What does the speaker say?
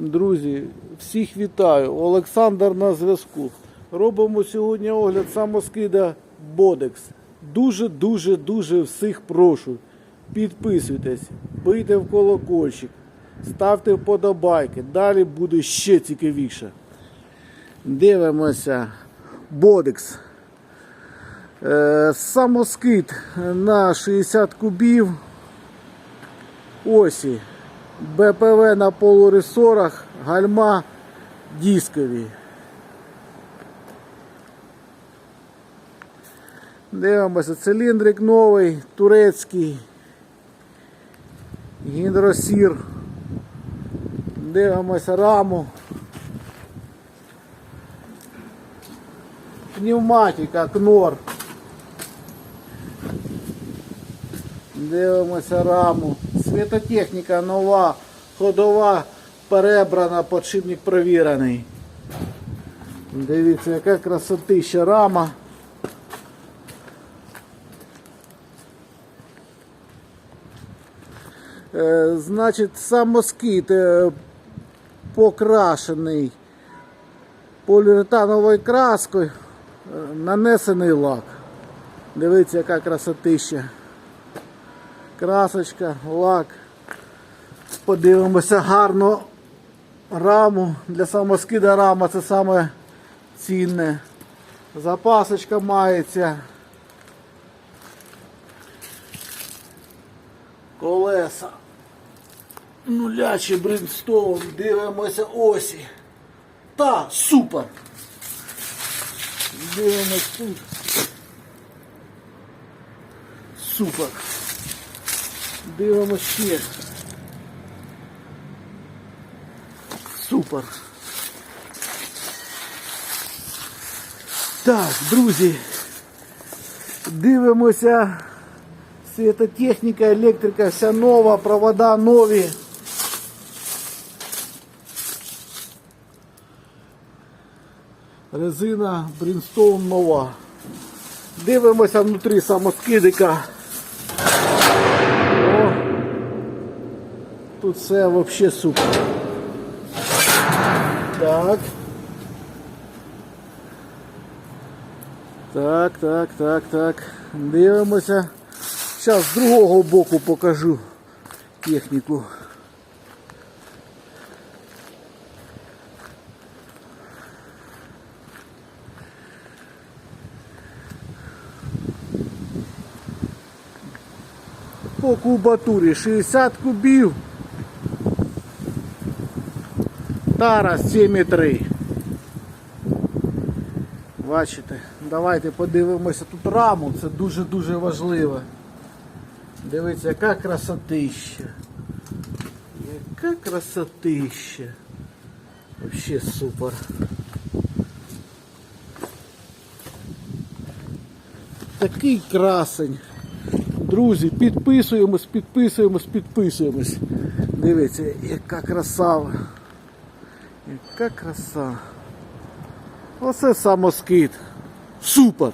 Друзі, всіх вітаю. Олександр на зв'язку. Робимо сьогодні огляд самоскида Бодекс. Дуже, дуже, дуже всіх прошу. Підписуйтесь, бийте в колокольчик, ставте вподобайки. Далі буде ще цікавіше. Дивимося. Бодекс. Е, самоскид на 60 кубів. Осі. БПВ на полуресорах, гальма дискові. Дивимося, циліндрик новий, турецький, гідросір. Дивимося раму. Пневматика, кнор. Дивимося раму. Світотехніка нова, ходова, перебрана, подшипник провірений. Дивіться, яка красотища рама. Е, значить, самоскид е, покрашений поліуретановою краскою, е, нанесений лак. Дивіться, яка красотища. Красочка, лак. Подивимося гарну раму. Для самоскида рама це саме цінне. Запасочка мається. Колеса. Нулячий бринстоун. Дивимося осі. Та, супер. Дивимось тут. Супер. Дивимось ще. Супер. Так, друзі. Дивимося. Світотехніка, електрика, вся нова, провода нові. Резина Brimstone нова. Дивимося внутрі самоскидика. Тут все вообще супер. Так. Так, так, так, так. Дивимося. Зараз з другого боку покажу техніку. По кубатурі 60 кубів. Тара 7,3. Бачите, давайте подивимося тут раму, це дуже-дуже важливо. Дивіться, яка красотища. Яка красотища. Вообще супер. Такий красень. Друзі, підписуємось, підписуємось, підписуємось. Дивіться, яка красава. Яка краса. Оце самоскид. Супер!